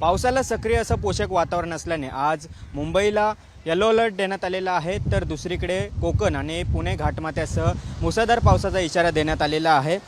पावसाला सक्रिय असं पोषक वातावरण असल्याने आज मुंबईला येलो अलर्ट देण्यात आलेला आहे. तर दुसरीकडे कोकण आणि पुणे घाटमाथ्यासह मुसळधार पावसाचा इशारा देण्यात आलेला आहे.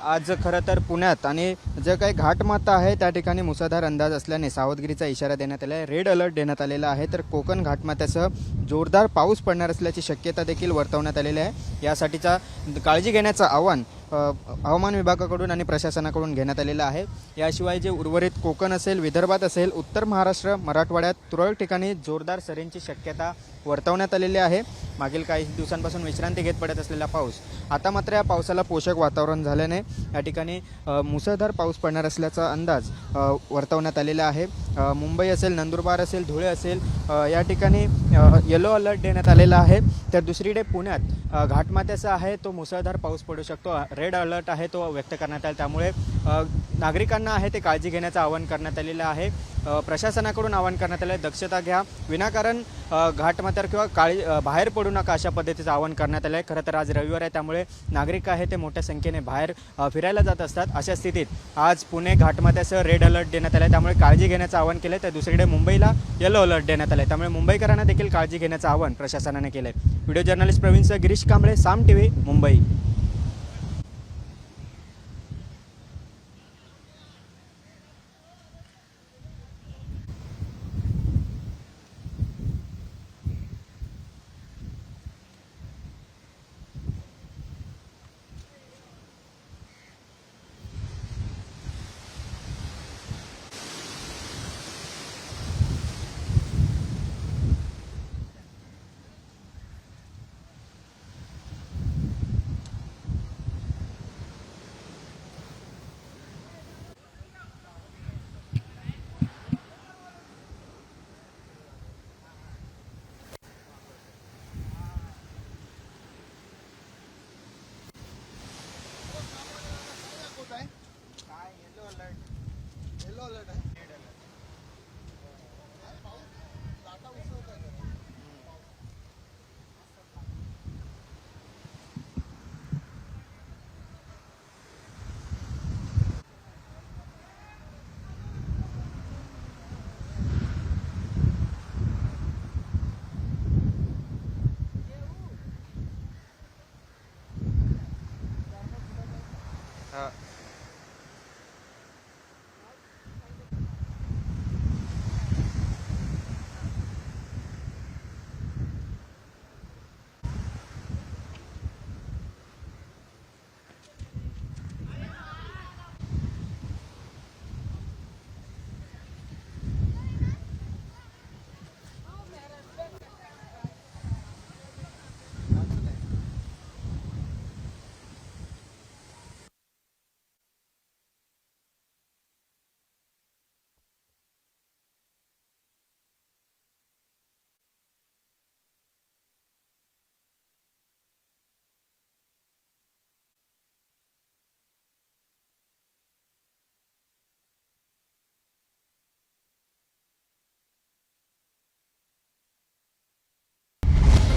आज खरं तर पुण्यात आणि जे काही घाटमाता आहे त्या ठिकाणी मुसळधार अंदाज असल्याने सावधगिरीचा इशारा देण्यात आला आहे. रेड अलर्ट देण्यात आलेला आहे. तर कोकण घाटमात्यासह जोरदार पाऊस पडणार असल्याची शक्यता देखील वर्तवण्यात आलेली आहे. यासाठीचा काळजी घेण्याचं आव्हान हवामान विभागाकडून आणि प्रशासनाकडून घेण्यात आलेलं आहे. याशिवाय जे उर्वरित कोकण असेल विदर्भात असेल उत्तर महाराष्ट्र मराठवाड्यात तुरळक ठिकाणी जोरदार सरींची शक्यता वर्तवण्यात आलेली आहे. मागील काही दिवसांपासून विश्रांती घेत पडत असलेला पाऊस आता मात्र या पावसाला पोषक वातावरण झाल्याने या ठिकाणी मुसळधार पाऊस पडणार असल्याचा अंदाज वर्तवण्यात आलेला आहे. मुंबई असेल नंदुरबार असेल धुळे असेल या ठिकाणी येलो अलर्ट देण्यात आलेला आहे. तर दुसरीकडे पुण्यात घाटमात्याचा आहे तो मुसळधार पाऊस पडू शकतो. रेड अलर्ट आहे तो व्यक्त करण्यात आला. त्यामुळे नागरिकांना आहे ते काळजी घेण्याचं आवाहन करण्यात आलेलं आहे. प्रशासनाकडून आवाहन करण्यात आलं आहे दक्षता घ्या. विनाकारण अ, घाटमाथ्यावर किंवा काळी बाहेर पडू नका अशा पद्धतीचं आवाहन करण्यात आलं आहे खरं तर आज रविवार आहे त्यामुळे नागरिक आहे ते मोठ्या संख्येने बाहेर फिरायला जात असतात अशा स्थितीत. आज पुणे घाटमाथ्यासह रेड अलर्ट देण्यात आलं आहे त्यामुळे काळजी घेण्याचं आवाहन केलं आहे तर दुसरीकडे मुंबईला येलो अलर्ट देण्यात आलं आहे त्यामुळे मुंबईकरांना देखील काळजी घेण्याचं आवाहन प्रशासनाने केलं आहे व्हिडिओ जर्नलिस्ट प्रवीणसह गिरीश कांबळे साम टी व्ही मुंबई. लॉलेट है